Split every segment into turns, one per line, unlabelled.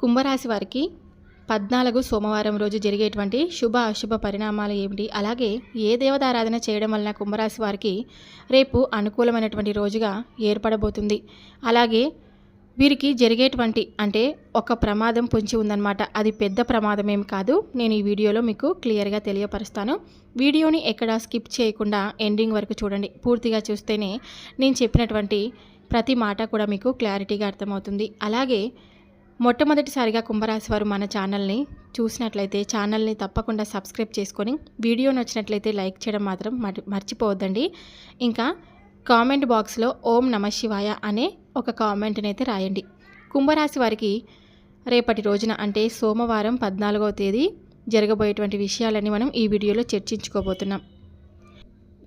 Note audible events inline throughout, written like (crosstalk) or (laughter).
కుంభరాశి వారికి పద్నాలుగు సోమవారం రోజు జరిగేటువంటి శుభ అశుభ పరిణామాలు ఏమిటి? అలాగే ఏ దేవతారాధన చేయడం వలన కుంభరాశి వారికి రేపు అనుకూలమైనటువంటి రోజుగా ఏర్పడబోతుంది. అలాగే వీరికి జరిగేటువంటి అంటే ఒక ప్రమాదం పొంచి ఉందన్నమాట. అది పెద్ద ప్రమాదం ఏమి కాదు. నేను ఈ వీడియోలో మీకు క్లియర్గా తెలియపరుస్తాను. వీడియోని ఎక్కడ స్కిప్ చేయకుండా ఎండింగ్ వరకు చూడండి. పూర్తిగా చూస్తేనే నేను చెప్పినటువంటి ప్రతి మాట కూడా మీకు క్లారిటీగా అర్థమవుతుంది. అలాగే మొట్టమొదటిసారిగా కుంభరాశి వారు మన ఛానల్ని చూసినట్లయితే ఛానల్ని తప్పకుండా సబ్స్క్రైబ్ చేసుకొని వీడియో నచ్చినట్లయితే లైక్ చేయడం మాత్రం మర్చిపోవద్దండి. ఇంకా కామెంట్ బాక్స్లో ఓం నమ శివాయ అనే ఒక కామెంట్ని అయితే రాయండి. కుంభరాశి వారికి రేపటి రోజున అంటే సోమవారం పద్నాలుగవ తేదీ జరగబోయేటువంటి విషయాలని మనం ఈ వీడియోలో చర్చించుకోబోతున్నాం.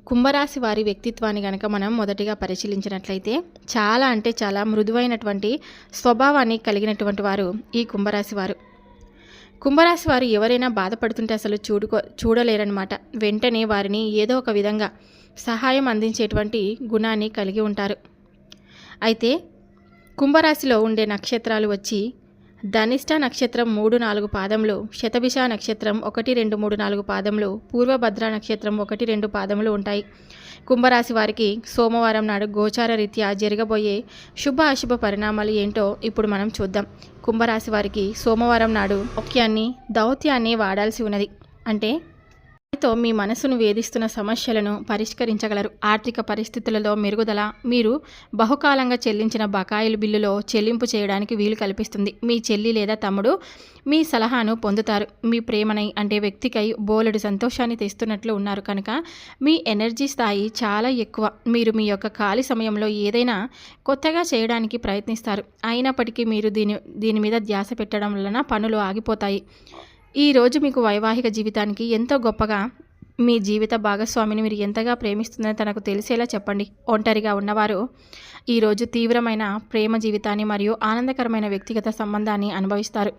కుంభరాశి వారి వ్యక్తిత్వాన్ని గనక మనం మొదటిగా పరిశీలించినట్లయితే చాలా అంటే చాలా మృదువైనటువంటి స్వభావాన్ని కలిగినటువంటి వారు ఈ కుంభరాశి వారు. కుంభరాశి వారు ఎవరైనా బాధపడుతుంటే అసలు చూడుకో చూడలేరనమాట వెంటనే వారిని ఏదో ఒక విధంగా సహాయం అందించేటువంటి గుణాన్ని కలిగి ఉంటారు. అయితే కుంభరాశిలో ఉండే నక్షత్రాలు వచ్చి ధనిష్ట నక్షత్రం మూడు నాలుగు పాదములు శతభిష నక్షత్రం ఒకటి రెండు మూడు నాలుగు పాదములు పూర్వభద్ర నక్షత్రం ఒకటి రెండు పాదములు ఉంటాయి. కుంభరాశి వారికి సోమవారం నాడు గోచార రీత్యా జరగబోయే శుభ అశుభ పరిణామాలు ఏంటో ఇప్పుడు మనం చూద్దాం. కుంభరాశి వారికి సోమవారం నాడు ముఖ్యాన్ని దౌత్యాన్ని వాడాల్సి ఉన్నది. అంటే తో మీ మనసును వేధిస్తున్న సమస్యలను పరిష్కరించగలరు. ఆర్థిక పరిస్థితులలో మెరుగుదల మీరు బహుకాలంగా చెల్లించిన బకాయిలు బిల్లులో చెల్లింపు చేయడానికి వీలు కల్పిస్తుంది. మీ చెల్లి లేదా తమ్ముడు మీ సలహాను పొందుతారు. మీ ప్రేమనై అంటే వ్యక్తికై బోలెడు సంతోషాన్ని తెస్తున్నట్లు ఉన్నారు కనుక మీ ఎనర్జీ స్థాయి చాలా ఎక్కువ. మీరు మీ యొక్క ఖాళీ సమయంలో ఏదైనా కొత్తగా చేయడానికి ప్రయత్నిస్తారు. అయినప్పటికీ మీరు దీని దీని మీద ధ్యాస పెట్టడం వలన పనులు ఆగిపోతాయి. ఈ రోజు మీకు వైవాహిక జీవితానికి ఎంతో గొప్పగా మీ జీవిత భాగస్వామిని మీరు ఎంతగా ప్రేమిస్తుందని తనకు తెలిసేలా చెప్పండి. ఒంటరిగా ఉన్నవారు ఈరోజు తీవ్రమైన ప్రేమ జీవితాన్ని మరియు ఆనందకరమైన వ్యక్తిగత సంబంధాన్ని అనుభవిస్తారు.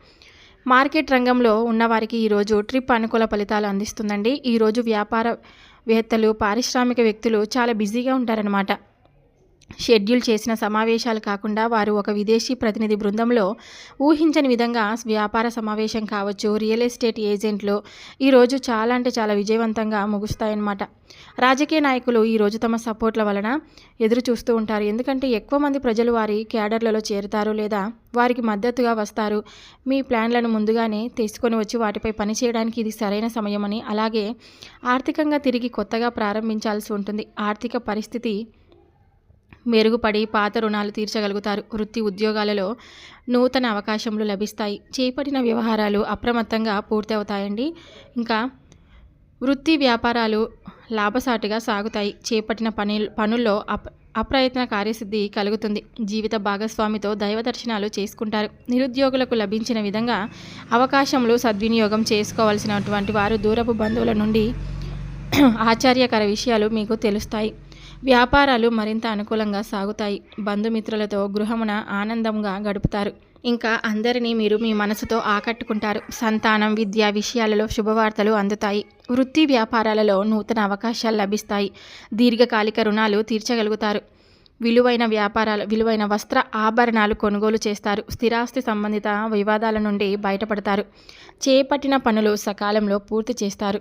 మార్కెట్ రంగంలో ఉన్నవారికి ఈరోజు ట్రిప్ అనుకూల ఫలితాలు అందిస్తుందండి. ఈరోజు వ్యాపారవేత్తలు పారిశ్రామిక వ్యక్తులు చాలా బిజీగా ఉంటారనమాట షెడ్యూల్ చేసిన సమావేశాలు కాకుండా వారు ఒక విదేశీ ప్రతినిధి బృందంలో ఊహించని విధంగా వ్యాపార సమావేశం కావచ్చు రియల్ ఎస్టేట్ ఏజెంట్లు ఈరోజు చాలా అంటే చాలా విజయవంతంగా ముగుస్తాయన్నమాట. రాజకీయ నాయకులు ఈరోజు తమ సపోర్ట్ల వలన ఎదురు చూస్తూ ఉంటారు. ఎందుకంటే ఎక్కువ మంది ప్రజలు వారి క్యాడర్లలో చేరుతారు లేదా వారికి మద్దతుగా వస్తారు. మీ ప్లాన్లను ముందుగానే తీసుకొని వచ్చి వాటిపై పనిచేయడానికి ఇది సరైన సమయమని అలాగే ఆర్థికంగా తిరిగి కొత్తగా ప్రారంభించాల్సి ఉంటుంది. ఆర్థిక పరిస్థితి మెరుగుపడి పాత రుణాలు తీర్చగలుగుతారు. వృత్తి ఉద్యోగాలలో నూతన అవకాశములు లభిస్తాయి. చేపట్టిన వ్యవహారాలు అప్రమత్తంగా పూర్తి అవుతాయండి ఇంకా వృత్తి వ్యాపారాలు లాభసాటిగా సాగుతాయి. చేపట్టిన పని పనుల్లో అప్ అప్రయత్న కార్యసిద్ధి కలుగుతుంది. జీవిత భాగస్వామితో దైవ దర్శనాలు చేసుకుంటారు. నిరుద్యోగులకు లభించిన విధంగా అవకాశములు సద్వినియోగం చేసుకోవాల్సినటువంటి వారు దూరపు బంధువుల నుండి (clears throat) ఆచార్యకర విషయాలు మీకు తెలుస్తాయి. వ్యాపారాలు మరింత అనుకూలంగా సాగుతాయి. బంధుమిత్రులతో గృహమున ఆనందంగా గడుపుతారు. ఇంకా అందరినీ మీరు మీ మనసుతో ఆకట్టుకుంటారు. సంతానం విద్య విషయాలలో శుభవార్తలు అందుతాయి. వృత్తి వ్యాపారాలలో నూతన అవకాశాలు లభిస్తాయి. దీర్ఘకాలిక రుణాలు తీర్చగలుగుతారు. విలువైన వ్యాపారాలు విలువైన వస్త్ర ఆభరణాలు కొనుగోలు చేస్తారు. స్థిరాస్తి సంబంధిత వివాదాల నుండి బయటపడతారు. చేపట్టిన పనులు సకాలంలో పూర్తి చేస్తారు.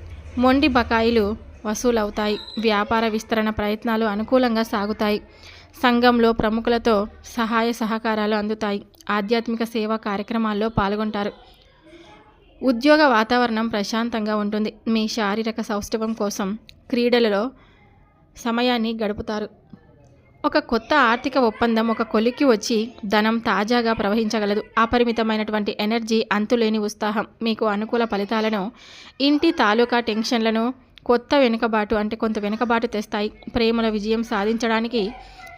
మొండి బకాయిలు వసూలవుతాయి. వ్యాపార విస్తరణ ప్రయత్నాలు అనుకూలంగా సాగుతాయి. సంఘంలో ప్రముఖులతో సహాయ సహకారాలు అందుతాయి. ఆధ్యాత్మిక సేవా కార్యక్రమాల్లో పాల్గొంటారు. ఉద్యోగ వాతావరణం ప్రశాంతంగా ఉంటుంది. మీ శారీరక సౌష్ఠవం కోసం క్రీడలలో సమయాన్ని గడుపుతారు. ఒక కొత్త ఆర్థిక ఒప్పందం ఒక కొలిక్కి వచ్చి ధనం తాజాగా ప్రవహించగలదు. అపరిమితమైనటువంటి ఎనర్జీ అంతులేని ఉత్సాహం మీకు అనుకూల ఫలితాలను ఇంటి తాలూకా టెన్షన్లను కొత్త వెనుకబాటు అంటే కొంత వెనుకబాటు తెస్తాయి. ప్రేమల విజయం సాధించడానికి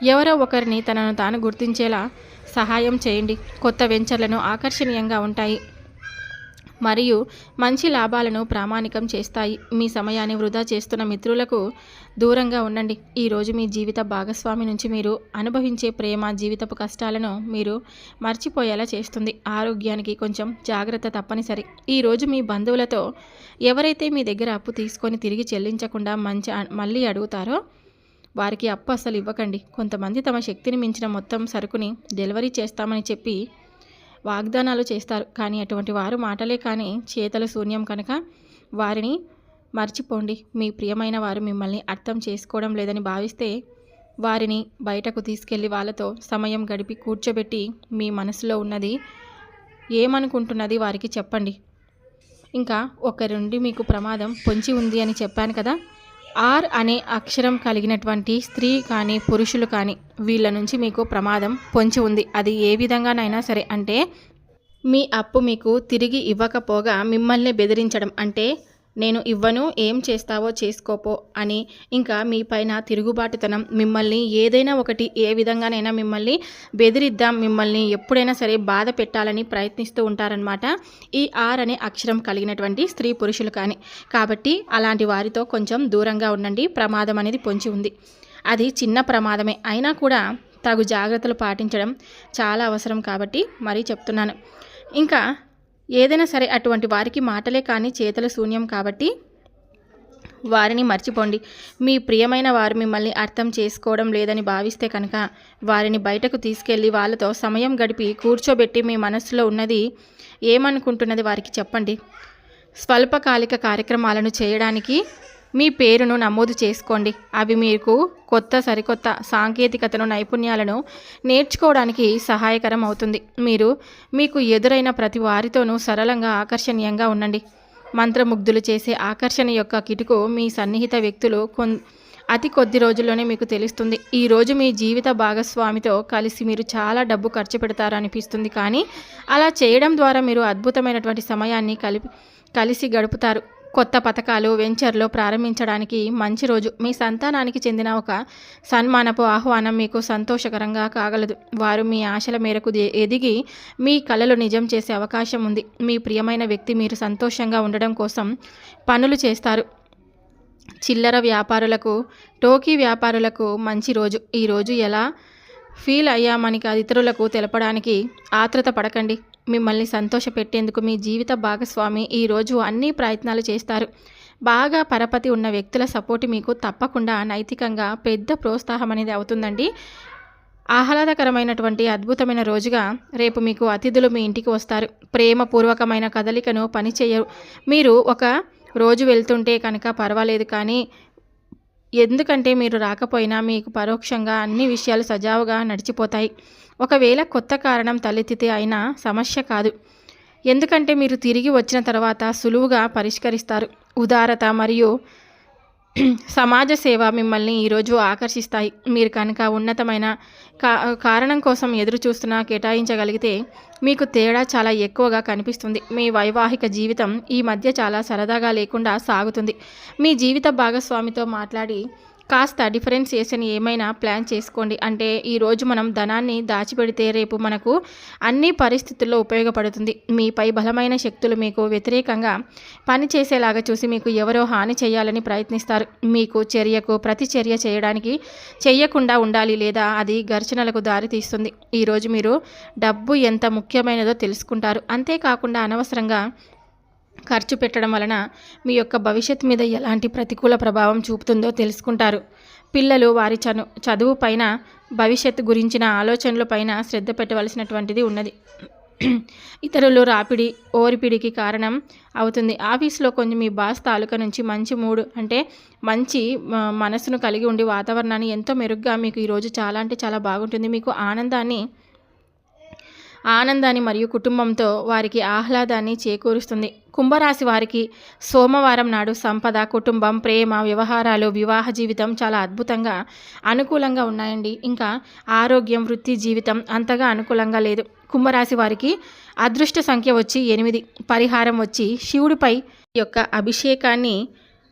ఎవరో ఒకరిని తనను తాను గుర్తించేలా సహాయం చేయండి. కొత్త వెంచర్లను ఆకర్షణీయంగా ఉంటాయి. మరియు మంచి లాభాలను ప్రామాణికం చేస్తాయి. మీ సమయాన్ని వృధా చేస్తున్న మిత్రులకు దూరంగా ఉండండి. ఈరోజు మీ జీవిత భాగస్వామి నుంచి మీరు అనుభవించే ప్రేమ జీవితపు కష్టాలను మీరు మర్చిపోయేలా చేస్తుంది. ఆరోగ్యానికి కొంచెం జాగ్రత్త తప్పనిసరి. ఈరోజు మీ బంధువులతో ఎవరైతే మీ దగ్గర అప్పు తీసుకొని తిరిగి చెల్లించకుండా మంచి మళ్ళీ అడుగుతారో వారికి అప్పు అసలు ఇవ్వకండి. కొంతమంది తమ శక్తిని మించిన మొత్తం సరుకుని డెలివరీ చేస్తామని చెప్పి వాగ్దానాలు చేస్తారు. కానీ అటువంటి వారు మాటలే కానీ చేతలు శూన్యం కనుక వారిని మర్చిపోండి. మీ ప్రియమైన వారు మిమ్మల్ని అర్థం చేసుకోవడం లేదని భావిస్తే వారిని బయటకు తీసుకెళ్ళి వాళ్ళతో సమయం గడిపి కూర్చోబెట్టి మీ మనసులో ఉన్నది ఏమనుకుంటున్నది వారికి చెప్పండి. ఇంకా ఒకరుండి మీకు ప్రమాదం పొంచి ఉంది అని చెప్పాను కదా. ఆర్ అనే అక్షరం కలిగినటువంటి స్త్రీ కానీ పురుషులు కానీ వీళ్ళ నుంచి మీకు ప్రమాదం పొంచి ఉంది. అది ఏ విధంగానైనా సరే అంటే మీ అప్పు మీకు తిరిగి ఇవ్వకపోగా మిమ్మల్ని బెదిరించడం. అంటే నేను ఇవ్వను ఏం చేస్తావో చేసుకోపో అని. ఇంకా మీ పైన తిరుగుబాటుతనం మిమ్మల్ని ఏదైనా ఒకటి ఏ విధంగానైనా మిమ్మల్ని బెదిరిద్దాం మిమ్మల్ని ఎప్పుడైనా సరే బాధ పెట్టాలని ప్రయత్నిస్తూ ఉంటారనమాట ఈ ఆర్ అనే అక్షరం కలిగినటువంటి స్త్రీ పురుషులు కానీ. కాబట్టి అలాంటి వారితో కొంచెం దూరంగా ఉండండి ప్రమాదం అనేది పొంచి ఉంది. అది చిన్న ప్రమాదమే. అయినా కూడా తగు జాగ్రత్తలు పాటించడం చాలా అవసరం కాబట్టి మరీ చెప్తున్నాను. ఇంకా ఏదైనా సరే అటువంటి వారికి మాటలే కానీ చేతల శూన్యం కాబట్టి వారిని మర్చిపోండి. మీ ప్రియమైన వారు మిమ్మల్ని అర్థం చేసుకోవడం లేదని భావిస్తే కనుక వారిని బయటకు తీసుకెళ్ళి వాళ్ళతో సమయం గడిపి కూర్చోబెట్టి మీ మనసులో ఉన్నది ఏమనుకుంటున్నది వారికి చెప్పండి. స్వల్పకాలిక కార్యక్రమాలను చేయడానికి మీ పేరును నమోదు చేసుకోండి. అవి మీకు కొత్త సరికొత్త సాంకేతికతను నైపుణ్యాలను నేర్చుకోవడానికి సహాయకరం అవుతుంది మీరు మీకు ఎదురైన ప్రతి వారితోనూ సరళంగా ఆకర్షణీయంగా ఉండండి. మంత్రముగ్ధులు చేసే ఆకర్షణ యొక్క కిటుకు మీ సన్నిహిత వ్యక్తులు కొన్ అతి కొద్ది రోజుల్లోనే మీకు తెలుస్తుంది. ఈరోజు మీ జీవిత భాగస్వామితో కలిసి మీరు చాలా డబ్బు ఖర్చు పెడతారు అనిపిస్తుంది కానీ అలా చేయడం ద్వారా మీరు అద్భుతమైనటువంటి సమయాన్ని కలిపి కలిసి గడుపుతారు. కొత్త పథకాలు వెంచర్లు ప్రారంభించడానికి మంచి రోజు. మీ సంతానానికి చెందిన ఒక సన్మానపు ఆహ్వానం మీకు సంతోషకరంగా కాగలదు. వారు మీ ఆశల మేరకు ఎదిగి మీ కళలు నిజం చేసే అవకాశం ఉంది. మీ ప్రియమైన వ్యక్తి మీరు సంతోషంగా ఉండడం కోసం పనులు చేస్తారు. చిల్లర వ్యాపారులకు టోకీ వ్యాపారులకు మంచి రోజు. ఈరోజు ఎలా ఫీల్ అయ్యామని ఇతరులకు తెలపడానికి ఆత్రత పడకండి. మిమ్మల్ని సంతోషపెట్టేందుకు మీ జీవిత భాగస్వామి ఈరోజు అన్ని ప్రయత్నాలు చేస్తారు. బాగా పరపతి ఉన్న వ్యక్తుల సపోర్ట్ మీకు తప్పకుండా నైతికంగా పెద్ద ప్రోత్సాహం అనేది అవుతుందండి. ఆహ్లాదకరమైనటువంటి అద్భుతమైన రోజుగా రేపు మీకు అతిథులు మీ ఇంటికి వస్తారు. ప్రేమపూర్వకమైన కదలికను పనిచేయరు. మీరు ఒక రోజు వెళ్తుంటే కనుక పర్వాలేదు కానీ ఎందుకంటే మీరు రాకపోయినా మీకు పరోక్షంగా అన్ని విషయాలు సజావుగా నడిచిపోతాయి. ఒకవేళ కొత్త కారణం తలెత్తితే అయినా సమస్య కాదు. ఎందుకంటే మీరు తిరిగి వచ్చిన తర్వాత సులువుగా పరిష్కరిస్తారు. ఉదారత మరియు సమాజ సేవ మిమ్మల్ని ఈరోజు ఆకర్షిస్తాయి. మీరు కనుక ఉన్నతమైన కా కారణం కోసం ఎదురు చూస్తున్నా కేటాయించగలిగితే మీకు తేడా చాలా ఎక్కువగా కనిపిస్తుంది. మీ వైవాహిక జీవితం ఈ మధ్య చాలా సరదాగా లేకుండా సాగుతుంది. మీ జీవిత భాగస్వామితో మాట్లాడి కాస్త డిఫరెన్సియేషన్ ఏమైనా ప్లాన్ చేసుకోండి. అంటే ఈరోజు మనం ధనాన్ని దాచిపెడితే రేపు మనకు అన్ని పరిస్థితుల్లో ఉపయోగపడుతుంది. మీపై బలమైన శక్తులు మీకు వ్యతిరేకంగా పనిచేసేలాగా చూసి మీకు ఎవరో హాని చేయాలని ప్రయత్నిస్తారు. మీకు చర్యకు ప్రతి చర్య చేయడానికి చేయకుండా ఉండాలి లేదా అది ఘర్షణలకు దారితీస్తుంది ఈరోజు మీరు డబ్బు ఎంత ముఖ్యమైనదో తెలుసుకుంటారు. అంతేకాకుండా అనవసరంగా ఖర్చు పెట్టడం వలన మీ యొక్క భవిష్యత్ మీద ఎలాంటి ప్రతికూల ప్రభావం చూపుతుందో తెలుసుకుంటారు. పిల్లలు వారి చను చదువు పైన భవిష్యత్తు గురించిన ఆలోచనల పైన శ్రద్ధ పెట్టవలసినటువంటిది ఉన్నది. ఇతరులు రాపిడి ఓరిపిడికి కారణం అవుతుంది. ఆఫీస్లో కొంచెం మీ బాస్ తాలూకా నుంచి మంచి మూడు అంటే మంచి మనసును కలిగి ఉండి వాతావరణాన్ని ఎంతో మెరుగ్గా మీకు ఈరోజు చాలా అంటే చాలా బాగుంటుంది. మీకు ఆనందాన్ని ఆనందాన్ని మరియు కుటుంబంతో వారికి ఆహ్లాదాన్ని చేకూరుస్తుంది. కుంభరాశి వారికి సోమవారం నాడు సంపద కుటుంబం ప్రేమ వ్యవహారాలు వివాహ జీవితం చాలా అద్భుతంగా అనుకూలంగా ఉన్నాయండి. ఇంకా ఆరోగ్యం వృత్తి జీవితం అంతగా అనుకూలంగా లేదు. కుంభరాశి వారికి అదృష్ట సంఖ్య వచ్చి ఎనిమిది. పరిహారం వచ్చి శివుడిపై యొక్క అభిషేకాన్ని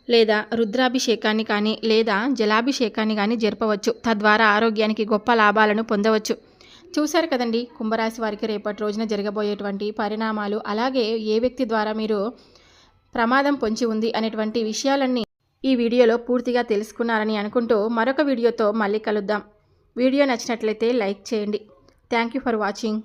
లేదా రుద్రాభిషేకాన్ని కానీ లేదా జలాభిషేకాన్ని కానీ జరపవచ్చు. తద్వారా ఆరోగ్యానికి గొప్ప లాభాలను పొందవచ్చు. చూశారు కదండి. కుంభరాశి వారికి రేపటి రోజున జరగబోయేటువంటి పరిణామాలు అలాగే ఏ వ్యక్తి ద్వారా మీరు ప్రమాదం పొంచి ఉంది అనేటువంటి విషయాలన్నీ ఈ వీడియోలో పూర్తిగా తెలుసుకున్నారని అనుకుంటూ మరొక వీడియోతో మళ్ళీ కలుద్దాం. వీడియో నచ్చినట్లయితే లైక్ చేయండి. Thank you for watching.